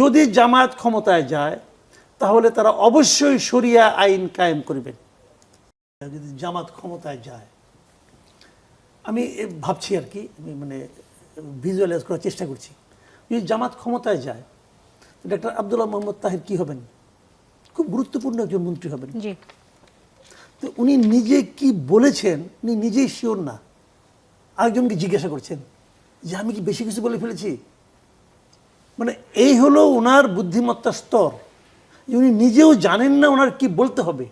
যদি জামায়াত ক্ষমতায় যায় তাহলে তারা অবশ্যই শরিয়া আইন কায়েম করবেন যদি জামাত ক্ষমতায় যায় আমি ভাবছি আর কি আমি মানে ভিজুয়ালাইজ করার চেষ্টা করছি। যদি জামাত ক্ষমতায় যায় ডাক্তার আবদুল্লাহ মোহাম্মদ তাহির কি হবেন? খুব গুরুত্বপূর্ণ একজন মন্ত্রী হবেন। জি। তো উনি নিজে কি বলেছেন উনি নিজেই শিওর না? আরেকজনকে জিজ্ঞাসা করছেন যে আমি কি বেশি কিছু বলে ফেলেছি? মানে এই হলো ওনার বুদ্ধিমত্তার স্তর। উনি নিজেও জানেন না ওনার কি বলতে হবে।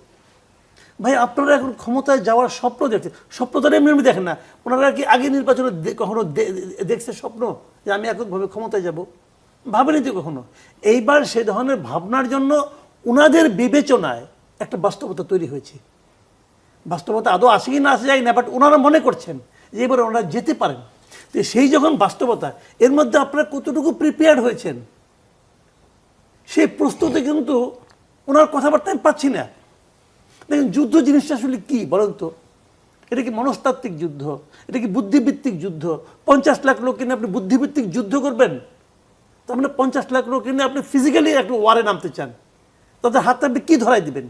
ভাই, আপনারা এখন ক্ষমতায় যাওয়ার স্বপ্ন দেখছেন। স্বপ্ন তো এমনি এমনি দেখেন না। ওনারা কি আগে নির্বাচনে কখনো দেখছে স্বপ্ন? যে আমি এককভাবে ক্ষমতায় যাব। ভাবেনি তো কখনো। এইবার সে ধরনের ভাবনার জন্য ওনাদের বিবেচনায় একটা বাস্তবতা তৈরি হয়েছে। বাস্তবতা আদৌ আসে কি না আসে যায় না বাট ওনারা মনে করছেন যে এবার ওনারা যেতে পারেন। তো সেই যখন বাস্তবতা, এর মধ্যে আপনারা কতটুকু প্রিপেয়ার্ড হয়েছেন? সেই প্রস্তুতি কিন্তু ওনার কথাবার্তা আমি পাচ্ছি না। দেখেন, যুদ্ধ জিনিসটা আসলে কি বলেন তো? এটা কি মনস্তাত্ত্বিক যুদ্ধ? এটা কি বুদ্ধিভিত্তিক যুদ্ধ? পঞ্চাশ লাখ লোক কিনে আপনি বুদ্ধিভিত্তিক যুদ্ধ করবেন? তার মানে পঞ্চাশ লাখ লোক কিনে আপনি ফিজিক্যালি একটা ওয়ারে নামতে চান। তাদের হাতে আপনি কী ধরাই দিবেন?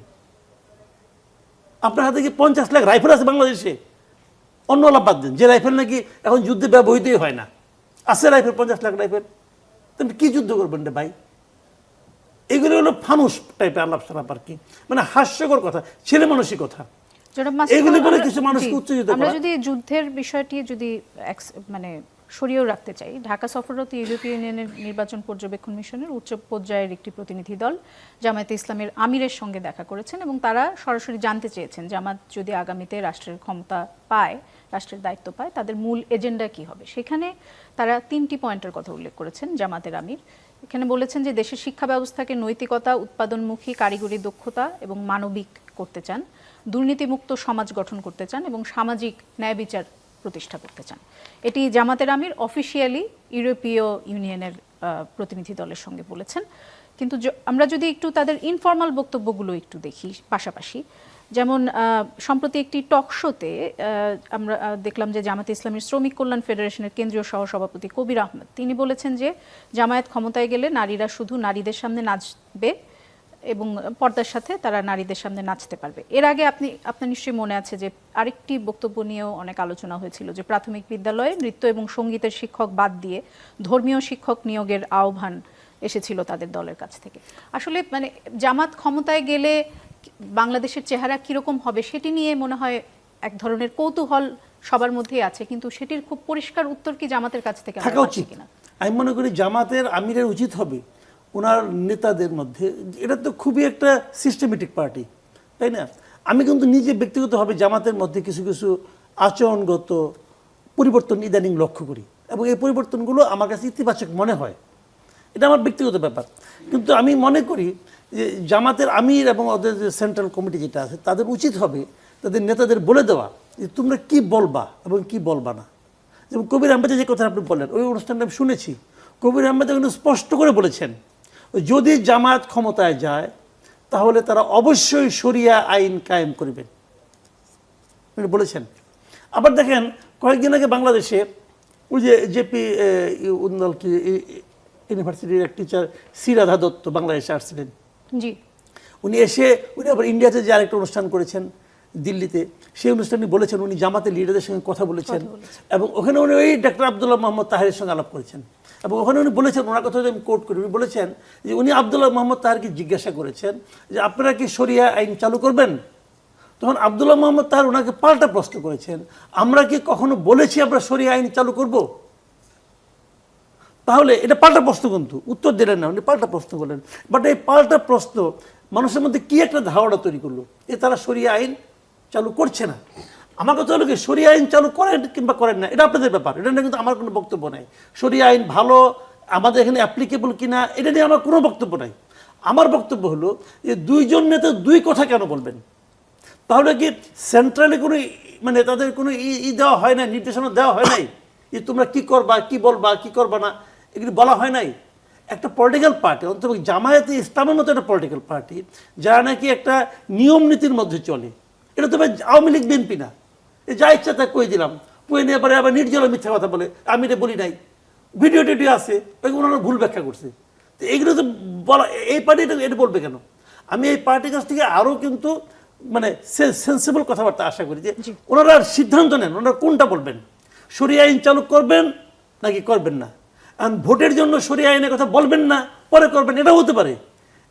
আপনার হাতে কি পঞ্চাশ লাখ রাইফেল আছে বাংলাদেশে? অন্য লাভ বাদ দেন। যে রাইফেল নাকি এখন যুদ্ধে ব্যবহৃতই হয় না। আছে রাইফেল পঞ্চাশ লাখ রাইফেল। তুমি কি যুদ্ধ করবেন রে ভাই? এগুলো হলো ফানুস টাইপের আলাপ সালাপ আর কি। মানে হাস্যকর কথা ছেলে মানুষই কথা। এগুলি বলে কিছু মানুষকে উত্তেজিত আমরা যদি যুদ্ধের বিষয়টি যদি মানে সরিয়েও রাখতে চাই। ঢাকা সফররত ইউরোপীয় ইউনিয়নের নির্বাচন পর্যবেক্ষণ মিশনের উচ্চ পর্যায়ের একটি প্রতিনিধি দল জামায়াতে ইসলামের আমিরের সঙ্গে দেখা করেছেন এবং তারা সরাসরি জানতে চেয়েছেন জামাত যদি আগামীতে রাষ্ট্রের ক্ষমতা পায়, রাষ্ট্রের দায়িত্ব পায়, তাদের মূল এজেন্ডা কি হবে? সেখানে তারা তিনটি পয়েন্টের কথা উল্লেখ করেছেন জামাতের আমির। এখানে বলেছেন যে দেশের শিক্ষা ব্যবস্থাকে নৈতিকতা, উৎপাদনমুখী, কারিগরি দক্ষতা এবং মানবিক করতে চান, দুর্নীতিমুক্ত সমাজ গঠন করতে চান এবং সামাজিক ন্যায় বিচার প্রতিষ্ঠা করতে চান। এটি জামাতের আমির অফিসিয়ালি ইউরোপীয় ইউনিয়নের প্রতিনিধি দলের সঙ্গে বলেছেন। কিন্তু আমরা যদি একটু তাদের ইনফর্মাল বক্তব্যগুলো একটু দেখি পাশাপাশি, যেমন সম্প্রতি একটি টক শোতে আমরা দেখলাম যে জামাতে ইসলামের শ্রমিক কল্যাণ ফেডারেশনের কেন্দ্রীয় সহসভাপতি কবির আহমেদ। তিনি বলেছেন যে জামায়াত ক্ষমতায় গেলে নারীরা শুধু নারীদের সামনে নাচবে এবং পর্দার সাথে তারা নারীদের সামনে নাচতে পারবে। এর আগে আপনি আপনার নিশ্চয়ই মনে আছে যে আরেকটি বক্তব্য নিয়েও অনেক আলোচনা হয়েছিল যে প্রাথমিক বিদ্যালয়ে নৃত্য এবং সঙ্গীতের শিক্ষক বাদ দিয়ে ধর্মীয় শিক্ষক নিয়োগের আহ্বান এসেছিল তাদের দলের কাছ থেকে। আসলে মানে জামাত ক্ষমতায় গেলে বাংলাদেশের চেহারা কীরকম হবে সেটি নিয়ে মনে হয় এক ধরনের কৌতূহল সবার মধ্যেই আছে কিন্তু সেটির খুব পরিষ্কার উত্তর কি জামাতের কাছ থেকে থাকা উচিত। কিনা? আমি মনে করি জামাতের আমিরের উচিত হবে। ওনার নেতাদের মধ্যে, এটা তো খুবই একটা সিস্টেমেটিক পার্টি তাই না? আমি কিন্তু নিজে ব্যক্তিগতভাবে জামাতের মধ্যে কিছু কিছু আচরণগত পরিবর্তন ইদানিং লক্ষ্য করি এবং এই পরিবর্তনগুলো আমার কাছে ইতিবাচক মনে হয়। এটা আমার ব্যক্তিগত ব্যাপার। কিন্তু আমি মনে করি যে জামাতের আমির এবং ওদের যে সেন্ট্রাল কমিটি যেটা আছে, তাদের উচিত হবে তাদের নেতাদের বলে দেওয়া যে তোমরা কি বলবা এবং কি বলবা না। যেমন কবির আহমেদের যে কথা আপনি বললেন, ওই অনুষ্ঠানটা আমি শুনেছি। কবির আহমেদ কিন্তু স্পষ্ট করে বলেছেন যদি জামায়াত ক্ষমতায় যায় তাহলে তারা অবশ্যই শরিয়া আইন কায়েম করবেন উনি বলেছেন। আবার দেখেন কয়েকদিন আগে বাংলাদেশে ওই যে জেপি উন্দল কি ইউনিভার্সিটির এক টিচার সি রাধা দত্ত বাংলাদেশে আসছিলেন। জি। উনি এসে উনি আবার ইন্ডিয়াতে যে আরেকটা অনুষ্ঠান করেছেন দিল্লিতে সেই অনুষ্ঠানে বলেছেন উনি জামাতের লিডারদের সঙ্গে কথা বলেছেন। এবং ওখানে উনি ওই ডাক্তার আবদুল্লাহ মোহাম্মদ তাহেরের সঙ্গে আলাপ করেছেন। এবং ওখানে উনি বলেছেন, ওনার কথা আমি কোর্ট করি, উনি বলেছেন যে উনি আবদুল্লাহ মোহাম্মদ তাহারকে জিজ্ঞাসা করেছেন যে, আপনারা কি শরিয়া আইন চালু করবেন? তখন আবদুল্লাহ মোহাম্মদ তাহার ওনাকে পাল্টা প্রশ্ন করেছেন, আমরা কি কখনো বলেছি আমরা শরিয়া আইন চালু করব? তাহলে এটা পাল্টা প্রশ্ন কিন্তু, উত্তর দিলেন না, উনি পাল্টা প্রশ্ন করলেন। বাট এই পাল্টা প্রশ্ন মানুষের মধ্যে কি একটা ধারণা তৈরি করল? যে তারা সরিয়া আইন চালু করছে না। আমার কথা হলো কি সরিয়া আইন চালু করেন কিংবা করেন না, এটা আপনাদের ব্যাপার, এটা নিয়ে কিন্তু আমার কোনো বক্তব্য নাই। সরিয়া আইন ভালো, আমাদের এখানে অ্যাপ্লিকেবল কিনা, এটা নিয়ে আমার কোনো বক্তব্য নাই। আমার বক্তব্য হলো, যে দুইজন নেতা দুই কথা কেন বলবেন? তাহলে কি সেন্ট্রালে কোনো মানে তাদের কোনো ই- দেওয়া হয় না নির্দেশনা দেওয়া হয় নাই? যে তোমরা কি করবা, কি বলবা, কি করবা না, এগুলি বলা হয় নাই? একটা পলিটিক্যাল পার্টি অন্তত জামায়াতে ইসলামের মতো একটা পলিটিক্যাল পার্টি যারা নাকি একটা নিয়ম নীতির মধ্যে চলে। এটা তো আওয়ামী লীগ, বিএনপি না। যা ইচ্ছা তা কয়ে দিলাম। কয়ে নিয়ে পরে আবার নির্জলা মিথ্যা কথা বলে। আমি এটা বলি নাই। ভিডিও টিডিও আছে ওনারা ভুল ব্যাখ্যা করছে। তো এগুলো তো বলা এই পার্টি এটা এটা বলবে কেন? আমি এই পার্টির কাছ থেকে আরও কিন্তু মানে সেন্সিবল কথাবার্তা আশা করি যে ওনারা আর সিদ্ধান্ত নেন ওনারা কোনটা বলবেন? সরিয়ে আইন চালু করবেন নাকি করবেন না? আর ভোটের জন্য সরিয়ে আইনের কথা বলবেন না পরে করবেন এটা হতে পারে।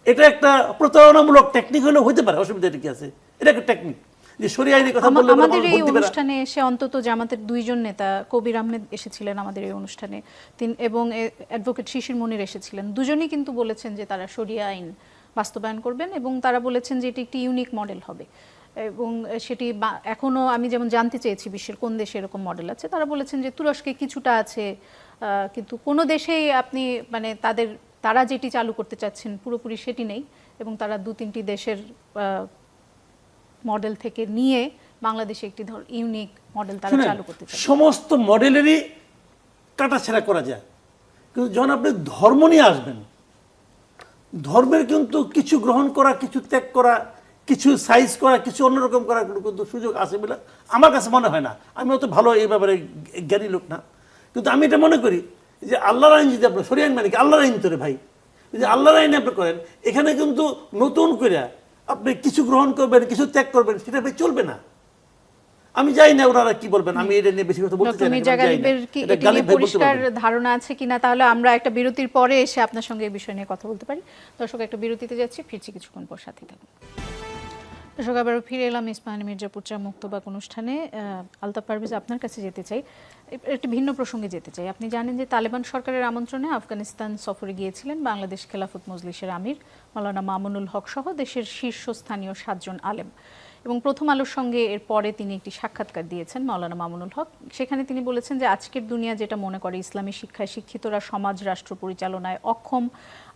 এটা একটা প্রতারণামূলক টেকনিক হলেও হতে পারে অসুবিধা কি আছে? এটা একটা টেকনিক যে সরিয়ে আইনের কথা বললে আমাদের এই। অনুষ্ঠানে এসে অন্তত জামাতের দুইজন নেতা কবির আহমেদ এসেছিলেন আমাদের এই অনুষ্ঠানে তিন- এবং অ্যাডভোকেট শিশির মনির এসেছিলেন দুজনেই কিন্তু বলেছেন যে তারা শরিয়া আইন বাস্তবায়ন করবেন এবং তারা বলেছেন যে এটি একটি ইউনিক মডেল হবে এবং সেটি বা- এখনও আমি যেমন জানতে চেয়েছি বিশ্বের কোন দেশে এরকম মডেল আছে তারা বলেছেন যে তুরস্কে কিছুটা আছে কিন্তু কোনো দেশেই আপনি মানে তাদের তারা যেটি চালু করতে চাচ্ছেন পুরোপুরি সেটি নেই এবং তারা দু তিনটি দেশের আহ, মডেল থেকে নিয়ে বাংলাদেশে একটি ধর ইউনিক মডেল তারা চালু করতে চায়। সমস্ত মডেলেরই কাটাছেড়া করা যায়। কিন্তু যখন আপনি ধর্ম নিয়ে আসবেন ধর্মের কিন্তু কিছু গ্রহণ করা কিছু ত্যাগ করা কিছু সাইজ করা কিছু অন্যরকম করার কোনো কিন্তু সুযোগ আছে বলে আমার কাছে মনে হয় না। আমি অত ভালো এই ব্যাপারে জ্ঞানী লোক না। কিন্তু আমি এটা মনে করি যে আল্লাহর আইন যদি আপনার সরিয়ে আইন মানে কি? আল্লাহর আইন তোরে ভাই। যদি আল্লাহর আইন আপনি করেন এখানে কিন্তু নতুন করে আপনি কিছু গ্রহণ করবেন কিছু ত্যাগ করবেন সেটা চলবে না। আমি জানি না ওনারা কি বলবেন? আমি এটা নিয়ে বেশি কথা বলতে চাই না, পরিষ্কার ধারণা আছে কিনা তাহলে আমরা একটা বিরতির পরে এসে আপনার সঙ্গে এই বিষয় নিয়ে কথা বলতে পারি। দর্শক একটা বিরতিতে যাচ্ছি ফিরছি কিছুক্ষণ পর সাথে থাকুন। দর্শক আবারও ফিরে এলাম ইসমাইল মির্জাপুর চা মুক্তবাক অনুষ্ঠানে। আলতাফ পারভেজ আপনার কাছে যেতে চাই। একটি ভিন্ন প্রসঙ্গে যেতে চাই। আপনি জানেন যে তালেবান সরকারের আমন্ত্রণে আফগানিস্তান সফরে গিয়েছিলেন বাংলাদেশ খেলাফত মজলিসের আমির মৌলানা মামুনুল হক সহ দেশের শীর্ষস্থানীয় সাতজন আলেম। এবং প্রথম আলোর সঙ্গে এর পরে তিনি একটি সাক্ষাৎকার দিয়েছেন মাওলানা মামুনুল হক। সেখানে তিনি বলেছেন যে, আজকের দুনিয়া যেটা মনে করে ইসলামী শিক্ষায় শিক্ষিতরা সমাজ, রাষ্ট্র পরিচালনায় অক্ষম।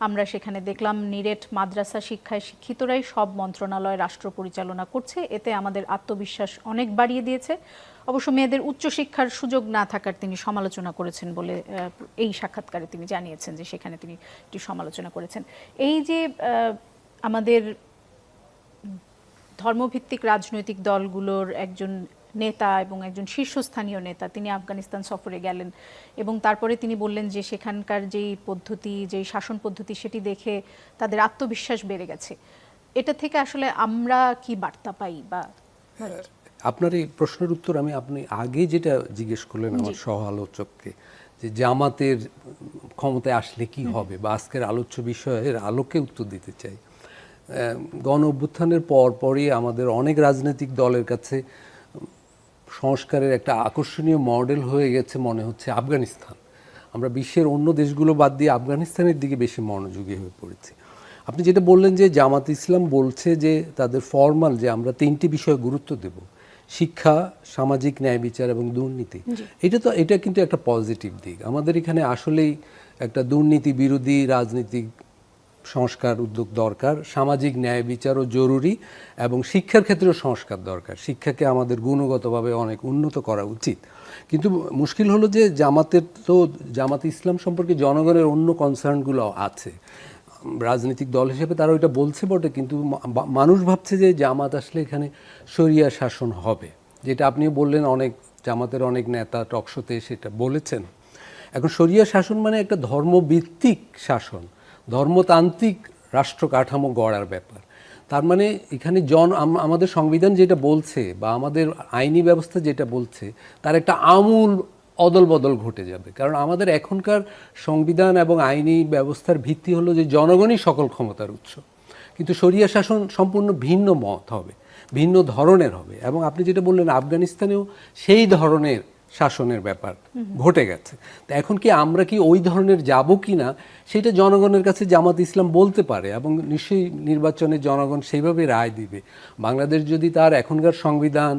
আমরা সেখানে দেখলাম নিরেট মাদ্রাসা শিক্ষায় শিক্ষিতরাই সব মন্ত্রণালয়, রাষ্ট্র পরিচালনা করছে। এতে আমাদের আত্মবিশ্বাস অনেক বাড়িয়ে দিয়েছে। অবশ্য মেয়েদের উচ্চশিক্ষার সুযোগ না থাকার তিনি সমালোচনা করেছেন বলে এই সাক্ষাৎকারে তিনি জানিয়েছেন যে, সেখানে তিনি একটি সমালোচনা করেছেন। এই যে আমাদের ধর্মভিত্তিক রাজনৈতিক দলগুলোর একজন নেতা এবং একজন শীর্ষস্থানীয় নেতা তিনি আফগানিস্তান সফরে গেলেন এবং তারপরে তিনি বললেন যে সেখানকার যেই পদ্ধতি যেই শাসন পদ্ধতি সেটি দেখে তাদের আত্মবিশ্বাস বেড়ে গেছে। এটা থেকে আসলে আমরা কি বার্তা পাই বা আপনার এই প্রশ্নের উত্তর আমি আপনি আগে যেটা জিজ্ঞেস করলেন আমার সহ আলোচককে যে জামাতের ক্ষমতায় আসলে কি হবে বা আজকের আলোচ্য বিষয়ের আলোকে উত্তর দিতে চাই। গণ অভ্যুত্থানের পর পরই আমাদের অনেক রাজনৈতিক দলের কাছে সংস্কারের একটা আকর্ষণীয় মডেল হয়ে গেছে মনে হচ্ছে আফগানিস্তান। আমরা বিশ্বের অন্য দেশগুলো বাদ দিয়ে আফগানিস্তানের দিকে বেশি মনোযোগী হয়ে পড়েছি। আপনি যেটা বললেন যে জামাত ইসলাম বলছে যে তাদের ফর্মাল যে আমরা তিনটি বিষয়ে গুরুত্ব দেব শিক্ষা সামাজিক ন্যায় বিচার এবং দুর্নীতি। এটা তো এটা কিন্তু একটা পজিটিভ দিক। আমাদের এখানে আসলেই একটা দুর্নীতি বিরোধী রাজনীতি সংস্কার উদ্যোগ দরকার, সামাজিক ন্যায় বিচারও জরুরি এবং শিক্ষার ক্ষেত্রেও সংস্কার দরকার। শিক্ষাকে আমাদের গুণগতভাবে অনেক উন্নত করা উচিত। কিন্তু মুশকিল হলো যে জামাতের তো, জামাত ইসলাম সম্পর্কে জনগণের অন্য কনসার্নগুলো আছে। রাজনৈতিক দল হিসেবে তারা ওইটা বলছে বটে, কিন্তু মানুষ ভাবছে যে জামাত আসলে এখানে শরিয়া শাসন হবে। যেটা আপনিও বললেন, অনেক জামাতের অনেক নেতা টকশোতে সেটা বলেছেন। এখন শরিয়া শাসন মানে একটা ধর্মভিত্তিক শাসন। ধর্মতান্ত্রিক রাষ্ট্র কাঠামো গড়ার ব্যাপার। তার মানে এখানে জন আমাদের সংবিধান যেটা বলছে বা আমাদের আইনি ব্যবস্থা যেটা বলছে, তার একটা আমূল অদল বদল ঘটে যাবে। কারণ আমাদের এখনকার সংবিধান এবং আইনি ব্যবস্থার ভিত্তি হলো যে জনগণই সকল ক্ষমতার উৎস। কিন্তু শরিয়া শাসন সম্পূর্ণ ভিন্ন মত হবে, ভিন্ন ধরনের হবে। এবং আপনি যেটা বললেন, আফগানিস্তানেও সেই ধরনের শাসনের ব্যাপার, ঘটে গেছে। তো এখন কি আমরা কি ওই ধরনের যাব কি না সেটা জনগণের কাছে জামাত ইসলাম বলতে পারে এবং নিশ্চয়ই নির্বাচনে জনগণ সেইভাবে রায় দিবে। বাংলাদেশ যদি তার এখনকার সংবিধান,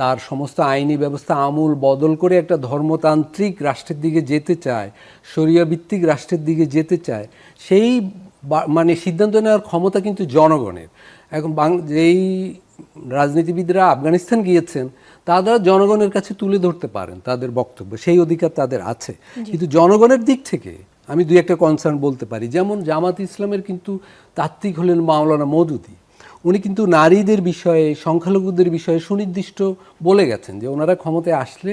তার সমস্ত আইনি ব্যবস্থা আমূল বদল করে একটা ধর্মতান্ত্রিক রাষ্ট্রের দিকে যেতে চায় শরিয়া ভিত্তিক রাষ্ট্রের দিকে যেতে চায়, সেই মানে সিদ্ধান্ত নেওয়ার ক্ষমতা কিন্তু জনগণের। এখন বাং, যেই রাজনীতিবিদরা আফগানিস্তান গিয়েছেন তারা জনগণের কাছে তুলে ধরতে পারেন তাদের বক্তব্য সেই অধিকার তাদের আছে। কিন্তু জনগণের দিক থেকে আমি দুই একটা কনসার্ন বলতে পারি। যেমন জামাত ইসলামের কিন্তু তাত্ত্বিক হলেন মাওলানা মৌদুদি। উনি কিন্তু নারীদের বিষয়ে সংখ্যালঘুদের বিষয়ে সুনির্দিষ্ট বলে গেছেন যে ওনারা ক্ষমতায় আসলে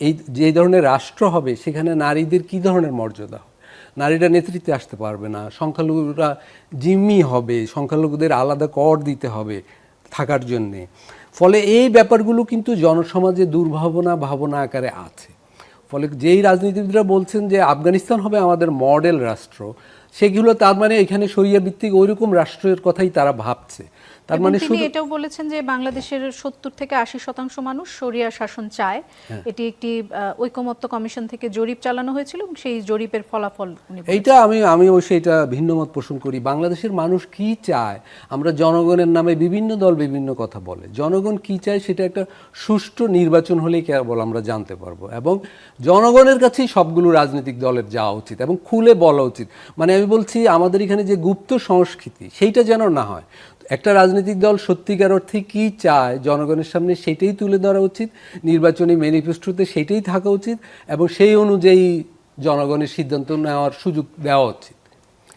এই যে ধরনের রাষ্ট্র হবে সেখানে নারীদের কি ধরনের মর্যাদা হবে? নারীরা নেতৃত্বে আসতে পারবে না সংখ্যালঘুরা জিম্মি হবে সংখ্যালঘুদের আলাদা কর দিতে হবে থাকার জন্যে। ফলে এই ব্যাপারগুলো কিন্তু জনসমাজে দুর্ভাবনা ভাবনা আকারে আছে। ফলে যেই রাজনীতিবিদরা বলছেন যে আফগানিস্তান হবে আমাদের মডেল রাষ্ট্র সেগুলো তার মানে এখানে সরিয়া ভিত্তিক ওইরকম রাষ্ট্রের কথাই তারা ভাবছে। তার মানে তিনি এটাও বলেছেন যে বাংলাদেশের সত্তর থেকে আশি শতাংশ মানুষ শরিয়া শাসন চায়। হ্যাঁ। এটি একটি ঐকমত্য কমিশন থেকে জরিপ চালানো হয়েছিল এবং সেই জরিপের ফলাফল এইটা আমি আমি অবশ্যই এটা ভিন্নমত পোষণ করি। বাংলাদেশের মানুষ কি চায়? আমরা জনগণের নামে বিভিন্ন দল বিভিন্ন কথা বলে। জনগণ কি চায় সেটা একটা সুষ্ঠু নির্বাচন হলেই কেবল আমরা জানতে পারব। এবং জনগণের কাছেই সবগুলো রাজনৈতিক দলের যাওয়া উচিত এবং খুলে বলা উচিত। মানে আমি বলছি আমাদের এখানে যে গুপ্ত সংস্কৃতি সেইটা যেন না হয়। একটা রাজনৈতিক দল সত্যিকার অর্থে কি চায় জনগণের সামনে সেটাই তুলে ধরা উচিত নির্বাচনী ম্যানিফেস্টোতে সেটাই থাকা উচিত এবং সেই অনুযায়ী জনগণের সিদ্ধান্ত নেওয়ার সুযোগ দেওয়া উচিত।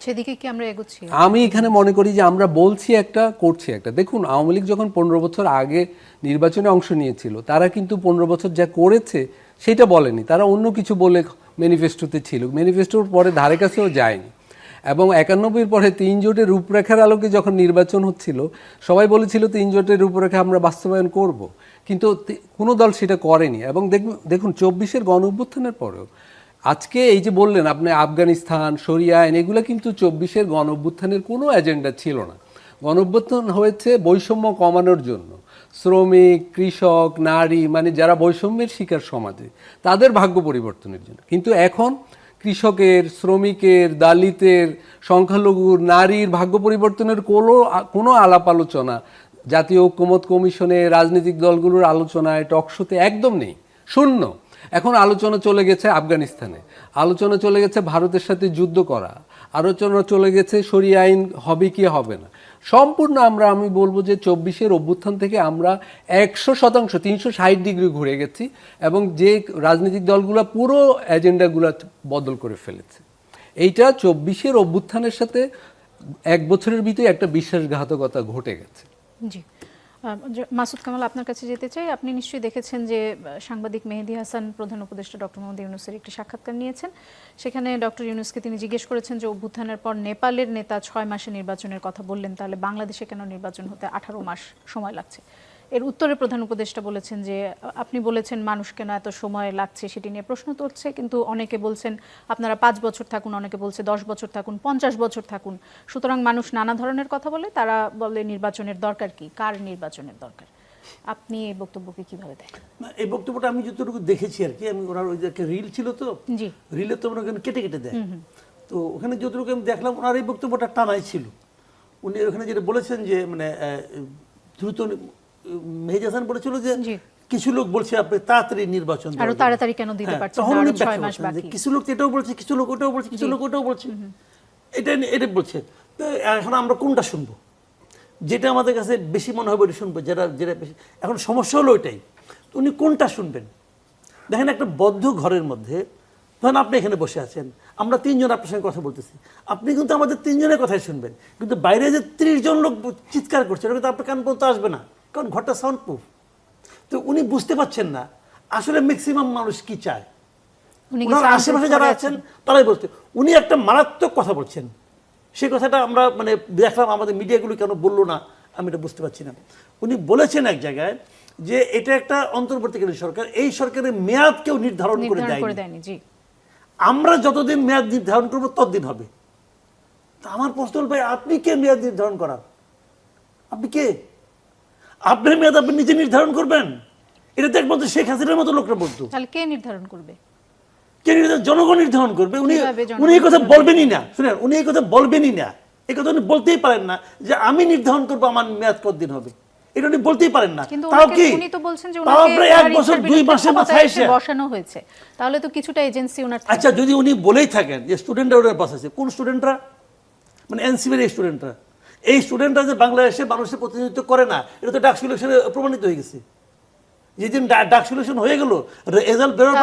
সেদিকে কি আমরা এগোচ্ছি? আমি এখানে মনে করি যে আমরা বলছি একটা করছি একটা। দেখুন আওয়ামী লীগ যখন পনেরো বছর আগে নির্বাচনে অংশ নিয়েছিল তারা কিন্তু পনেরো বছর যা করেছে সেটা বলেনি। তারা অন্য কিছু বলে ম্যানিফেস্টোতে ছিল। ম্যানিফেস্টোর পরে ধারে কাছেও যায়নি। এবং একানব্বইয়ের পরে তিন জোটের রূপরেখার আলোকে যখন নির্বাচন হচ্ছিল, সবাই বলেছিল তিন জোটের রূপরেখা আমরা বাস্তবায়ন করব। কিন্তু কোনো দল সেটা করেনি। এবং দেখুন- দেখুন, চব্বিশের গণ অভ্যুত্থানের পরেও, আজকে এই যে বললেন আপনি আফগানিস্তান সরিয়া আইন, এগুলো কিন্তু চব্বিশের গণ অভ্যুত্থানের কোনো এজেন্ডা ছিল না। গণ অভ্যুত্থান হয়েছে বৈষম্য কমানোর জন্য। শ্রমিক, কৃষক, নারী মানে যারা বৈষম্যের শিকার সমাজে, তাদের ভাগ্য পরিবর্তনের জন্য। কিন্তু এখন কৃষকের, শ্রমিকের, দালিতের, সংখ্যালঘুর, নারীর ভাগ্য পরিবর্তনের কোনো কোনো আলাপ আলোচনা, জাতীয় ঐক্যমত কমিশনে রাজনৈতিক দলগুলোর আলোচনায় টকশোতে একদম নেই, শূন্য। এখন আলোচনা চলে গেছে আফগানিস্তানে। আলোচনা চলে গেছে ভারতের সাথে যুদ্ধ করা। আলোচনা চলে গেছে সরিয়া আইন হবে কি হবে না। সম্পূর্ণ আমরা, আমি বলব যে চব্বিশের অভ্যুত্থান থেকে আমরা একশো শতাংশ, তিনশো ষাট ডিগ্রি ঘুরে গেছি এবং যে রাজনৈতিক দলগুলো পুরো এজেন্ডাগুলো বদল করে ফেলেছে। এইটা চব্বিশের অভ্যুত্থানের সাথে এক বছরের ভিতরে একটা বিশ্বাসঘাতকতা ঘটে গেছে। জি। মাসুদ কামাল আপনার কাছে যেতে চাই। আপনি নিশ্চয়ই দেখেছেন যে সাংবাদিক মেহেদি হাসান, প্রধান উপদেষ্টা ডক্টর মোহাম্মদ ইউনুসের একটি সাক্ষাৎকার নিয়েছেন। সেখানে ডক্টর ইউনুসকে তিনি জিজ্ঞেস করেছেন যে, অভ্যুত্থানের পর নেপালের নেতা ছয় মাসে নির্বাচনের কথা বললেন, তাহলে বাংলাদেশে কেন নির্বাচন হতে আঠারো মাস সময় লাগছে? এর উত্তরে প্রধান উপদেষ্টা বলেছেন যে আপনি বলেছেন মানুষ কেন এত সময় লাগছে সেটি নিয়ে প্রশ্ন তুলছে কিন্তু অনেকে বলছেন আপনারা পাঁচ বছর থাকুন অনেকে বলছে দশ বছর থাকুন পঞ্চাশ বছর থাকুন। সুতরাং মানুষ নানা ধরনের কথা বলে তারা বলে নির্বাচনের দরকার কি কার নির্বাচনের দরকার? আপনি এই বক্তব্যকে কীভাবে দেখেন? এই বক্তব্যটা আমি যতটুকু দেখেছি আর কি আমি ওনার ওই যে রিল ছিল তো জি। রিলে তো ওখানে কেটে কেটে দেয়। তো ওখানে যতটুকু আমি দেখলাম ওনার এই বক্তব্যটা টানাই ছিল। উনি ওখানে যেটা বলেছেন যে মানে দ্রুত মেহেজ হাসান বলেছিল যে কিছু লোক বলছে আপনি তাড়াতাড়ি নির্বাচন আরও তাড়াতাড়ি কেন দিতে হ্যাঁ, পারছেন তখন উনি মাস বাকি। কিছু লোক এটাও বলছে কিছু লোক ওটাও বলছে কিছু লোক ওটাও বলছে। এটা এটা বলছে। তো এখন আমরা কোনটা শুনব? যেটা আমাদের কাছে বেশি মনে হবে ওটা শুনব যেটা যেটা বেশি এখন সমস্যা হলো ওইটাই তো উনি কোনটা শুনবেন? দেখেন একটা বদ্ধ ঘরের মধ্যে ধরেন আপনি এখানে বসে আছেন আমরা তিনজন আপনার সঙ্গে কথা বলতেছি। আপনি কিন্তু আমাদের তিনজনের কথাই শুনবেন। কিন্তু বাইরে যে ত্রিশ জন লোক চিৎকার করছে ওটা কিন্তু আপনার কান পর্যন্ত আসবে না। কারণ ঘরটা সাউন্ড প্রুফ তো উনি বুঝতে পারছেন না আসলে ম্যাক্সিমাম মানুষ কি চায়? ওনার আশেপাশে যারা আছেন? তারাই বলছে। উনি একটা মারাত্মক কথা বলছেন। সেই কথাটা আমরা মানে দেখলাম আমাদের মিডিয়াগুলো কেন বলল না আমি এটা বুঝতে পারছি না। উনি বলেছেন এক জায়গায় যে এটা একটা অন্তর্বর্তীকালীন সরকার এই সরকারের মেয়াদ কেউ নির্ধারণ করে দেয়নি। দেয়নি আমরা যতদিন মেয়াদ নির্ধারণ করব ততদিন হবে। তা আমার প্রশ্ন ভাই আপনি কে মেয়াদ নির্ধারণ করার? আপনি কে? আপনার মেয়াদ আপনি নিজে নির্ধারণ করবেন? এটা তো একমাত্র শেখ হাসিনার মতো লোকরা বলতো। তাহলে কে নির্ধারণ করবে? কে নির্ধারণ- জনগণ নির্ধারণ করবে। উনি উনি এই কথা বলবেনই না। শুনেন উনি এই কথা বলবেনই না। এই কথা উনি বলতেই পারেন না যে আমি নির্ধারণ করব আমার মেয়াদ কতদিন হবে। এটা উনি বলতেই পারেন না। তাও কি? উনি তো বলছেন যে তাও প্রায় এক বছর দুই মাসে মাথায় এসে বসানো হয়েছে। তাহলে তো কিছুটা এজেন্সি ওনার আচ্ছা যদি উনি বলেই থাকেন যে স্টুডেন্টরা ওনার আছে কোন স্টুডেন্টরা মানে এনসিবির স্টুডেন্টরা এই স্টুডেন্টরা যে বাংলাদেশে মানুষের প্রতিনিধিত্ব করে না এটা তো ডাক সিলেকশনে প্রমাণিত হয়ে গেছে। যেদিন ডাক সিলেকশন হয়ে গেল রেজাল্ট বেরোর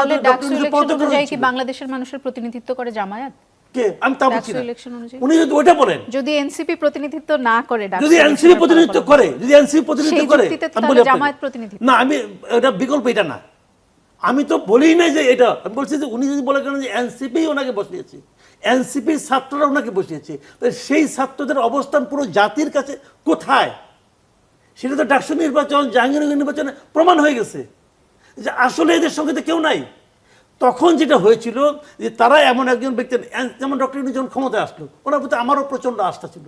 পর কি বাংলাদেশের মানুষের প্রতিনিধিত্ব করে জামায়াত? কে? আমি তা বলছি? উনি যদি ওইটা বলেন। যদি এনসিপি প্রতিনিধিত্ব না করে যদি এনসিপি প্রতিনিধিত্ব করে যদি এনসিপি প্রতিনিধিত্ব করে জামায়াত প্রতিনিধিত্ব। না আমি এটা বিকল্প এটা না। আমি তো বলি নাই যে এটা আমি বলছি যে উনি যদি বলে কেন যে এনসিপি ওনাকে বসিয়েছে। এনসিপির ছাত্ররা ওনাকে বসিয়েছে। সেই ছাত্রদের অবস্থান পুরো জাতির কাছে কোথায়? সেটা তো ডাকসু নির্বাচন, জাহাঙ্গীরনগর নির্বাচনে প্রমাণ হয়ে গেছে যে আসলে এদের সঙ্গে তো কেউ নাই। তখন যেটা হয়েছিল যে তারা এমন একজন ব্যক্তি যেমন ডক্টর ইউনূস যখন ক্ষমতায় আসলো, ওনার প্রতি আমারও প্রচণ্ড আস্থা ছিল।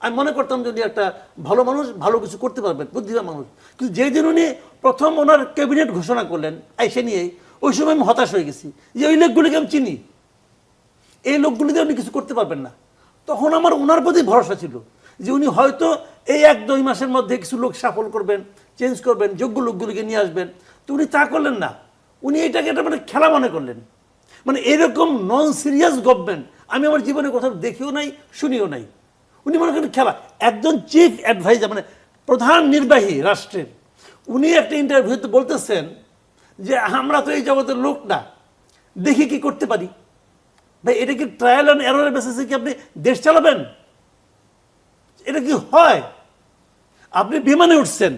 আমি মনে করতাম যে উনি একটা ভালো মানুষ, ভালো কিছু করতে পারবেন, বুদ্ধিমান মানুষ। কিন্তু যেদিন উনি প্রথম ওনার ক্যাবিনেট ঘোষণা করলেন, আইসে নিয়ে ওই সময় আমি হতাশ হয়ে গেছি। যে ওই লোকগুলিকে আমি চিনি। এই লোকগুলিতে উনি কিছু করতে পারবেন না। তখন আমার ওনার প্রতি ভরসা ছিল যে উনি হয়তো এই এক দুই মাসের মধ্যে কিছু লোক সাফল করবেন চেঞ্জ করবেন, যোগ্য লোকগুলিকে নিয়ে আসবেন। তো উনি তা করলেন না। উনি এটাকে একটা মানে খেলা মনে করলেন। মানে এরকম নন সিরিয়াস গভর্নমেন্ট আমি আমার জীবনে কোথাও দেখিও নাই, শুনিও নাই। উনি মনে করেন খেলা, একজন চিফ অ্যাডভাইজার মানে প্রধান নির্বাহী রাষ্ট্রের। উনি একটা ইন্টারভিউতে বলতেছেন যে, আমরা তো এই জগতের লোক না, দেখি কি করতে পারি। ভাই এটা কি ট্রায়াল অ্যান্ড এররের বেসিসে কি আপনি দেশ চালাবেন? এটা কি হয়? আপনি বিমানে উঠছেন।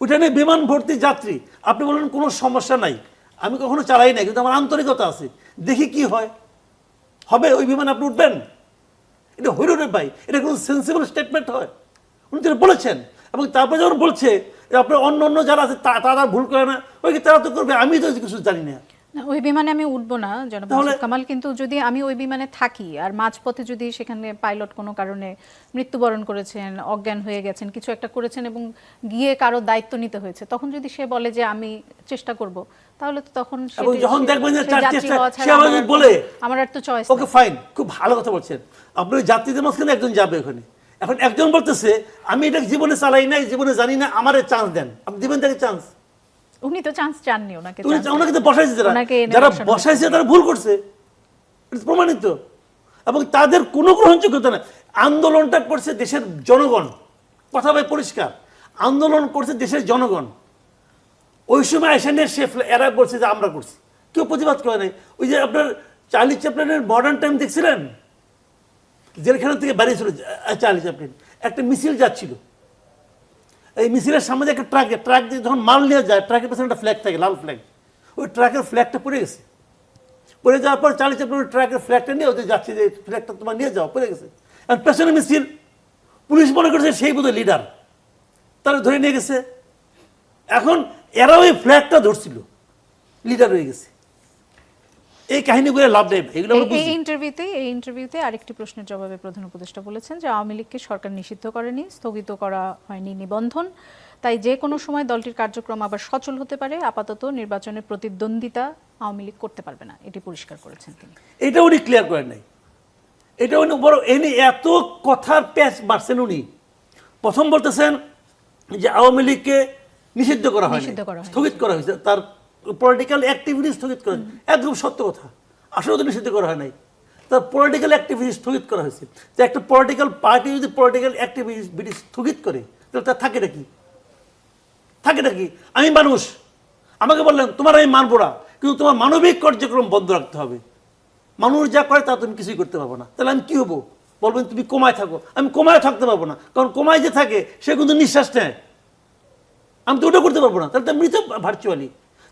উঠানে বিমান ভর্তি যাত্রী। আপনি বলেন কোনো সমস্যা নাই। আমি কখনো চালাই নাই কিন্তু আমার আন্তরিকতা আছে। দেখি কি হয়। হবে ওই বিমানে আপনি উঠবেন? এটা হইল রে ভাই এটা কোনো সেন্সিবল স্টেটমেন্ট হয়। উনি তো বলেছেন এবং তারপরে যখন বলছে আপনার অন্য অন্য যারা আছে তারা ভুল করে না ওই তারা তো করবে? আমি তো কিছু জানি না, ওই বিমানে আমি উঠবো না জনাব কামাল কিন্তু যদি আমি ওই বিমানে থাকি আর মাঝপথে যদি সেখানে পাইলট কোনো কারণে মৃত্যুবরণ করেছেন অজ্ঞান হয়ে গেছেন কিছু একটা করেছেন এবং গিয়ে কারও দায়িত্ব নিতে হয়েছে তখন যদি সে বলে যে আমি চেষ্টা করব তাহলে তো তখন যখন দেখবেন যে তার চেষ্টা- সে ছাড়া আমার আর বলে, আমার আর তো চয়েস ওকে ফাইন খুব ভালো কথা বলছেন। আপনি যাত্রীদের মাঝখানে একজন যাবে ওখানে। এখন একজন বলতেছে আমি এটা জীবনে চালাই নাই জীবনে জানি না আমারে চান্স দেন। আপনি দিবেন তাকে চান্স উনি তো চান্স চাননি ওনাকে ওনাকে তো বসাইছে যারা। যারা বসাইছে তারা ভুল করছে। প্রমাণিত। এবং তাদের কোনো গ্রহণযোগ্যতা নেই। আন্দোলনটা করছে দেশের জনগণ। কথা ভাই পরিষ্কার। আন্দোলন করছে দেশের জনগণ। ওই সময় এসে নিয়ে সে ফ্লে- এরা বলছে যে আমরা করছি। কেউ প্রতিবাদ করে নাই। ওই যে আপনার চার্লি চ্যাপলিনের মডার্ন টাইম দেখছিলেন? জেলখানা থেকে বেরিয়েছিল চার্লি চ্যাপলিন। একটা মিছিল যাচ্ছিল। এই মিছিলের সামনে দিয়ে একটা ট্রাকে ট্রাক দিয়ে যখন মাল নিয়ে যায়, ট্রাকের পেছনে একটা ফ্ল্যাগ থাকে, লাল ফ্ল্যাগ ওই ট্রাকের ফ্ল্যাগটা পড়ে গেছে। পড়ে যাওয়ার পর চালিয়ে চাপড়ে ট্রাকের ফ্ল্যাগটা নিয়ে ওদের যাচ্ছে যে ফ্ল্যাগটা তোমার নিয়ে যাও, পড়ে গেছে। আর পেছনে মিছিল। পুলিশ মনে করছে সেই বোধহয় লিডার তারা ধরে নিয়ে গেছে। এখন এরা ওই ফ্ল্যাগটা ধরছিল। লিডার হয়ে গেছে। এই কাহিনীগুলো লাভ নেই এগুলো এই- ইন্টারভিউতে এই ইন্টারভিউতে আরেকটি প্রশ্নের জবাবে প্রধান উপদেষ্টা বলেছেন যে আওয়ামী লীগকে সরকার নিষিদ্ধ করেনি স্থগিত করা হয়নি নিবন্ধন। তাই যে কোনো সময় দলটির কার্যক্রম আবার সচল হতে পারে আপাতত নির্বাচনের প্রতিদ্বন্দ্বিতা আওয়ামী লীগ করতে পারবে না এটি পরিষ্কার করেছেন তিনি। এটা উনি ক্লিয়ার করেন নাই। এটা উনি বড় এনে এত কথার প্যাচ মারছেন উনি। প্রথম বলতেছেন যে আওয়ামী লীগকে নিষিদ্ধ করা হয় করা। স্থগিত করা হয়েছে তার পলিটিক্যাল অ্যাক্টিভিটি স্থগিত করা একদম সত্য কথা। আসলে তো নিষিদ্ধ করা হয় নাই। তার পলিটিক্যাল অ্যাক্টিভিটি স্থগিত করা হয়েছে। যে একটা পলিটিক্যাল পার্টি যদি পলিটিক্যাল অ্যাক্টিভিটি স্থগিত করে, তাহলে তার থাকে নাকি? থাকে নাকি? আমি মানুষ। আমাকে বললেন, তোমার আমি মানবো না। কিন্তু তোমার মানবিক কার্যক্রম বন্ধ রাখতে হবে। মানুষ যা করে তা তুমি কিছুই করতে পারব না। তাহলে আমি কি হব? বলবেন, তুমি কমায় থাকো। আমি কমায় থাকতে পারব না। কারণ কমায় যে থাকে, সে কিন্তু নিঃশ্বাস নেয়। আমি তো ওটা করতে পারব না। তাহলে তো মৃত ভার্চুয়ালি।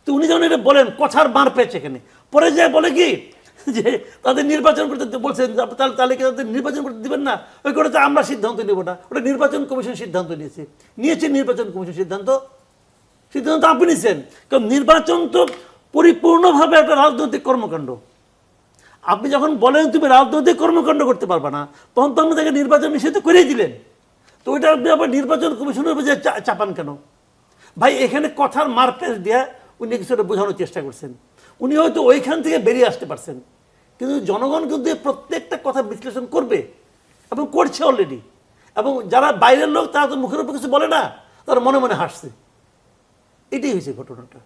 তো উনি যখন এটা বলেন, কথার মার পেয়েছে এখানে। পরে যায় বলে কি, যে তাদের নির্বাচন করতে বলছেন তাহলে কি তাদের নির্বাচন করতে দিবেন না? ওই করে তো আমরা সিদ্ধান্ত নেব না। ওটা নির্বাচন কমিশন সিদ্ধান্ত নিয়েছে। নিয়েছে নির্বাচন কমিশন সিদ্ধান্ত। সিদ্ধান্ত আপনি নিয়েছেন কারণ নির্বাচন তো পরিপূর্ণভাবে একটা রাজনৈতিক কর্মকাণ্ড। আপনি যখন বলেন তুমি রাজনৈতিক কর্মকাণ্ড করতে পারবে না, তখন তো আপনি তাকে নির্বাচন নিষিদ্ধ করেই দিলেন। তো ওইটা আপনি আবার নির্বাচন কমিশনের উপর যে চাপান কেন? ভাই, এখানে কথার মারপেস দিয়ে উনি কিছুটা বোঝানোর চেষ্টা করছেন। উনি হয়তো ওইখান থেকে বেরিয়ে আসতে পারছেন। কিন্তু জনগণ কিন্তু প্রত্যেকটা কথা বিশ্লেষণ করবে এবং করছে অলরেডি এবং যারা বাইরের লোক, তারা তো মুখের উপর কিছু বলে না, তারা মনে মনে হাসছে। এটাই হয়েছে ঘটনাটা।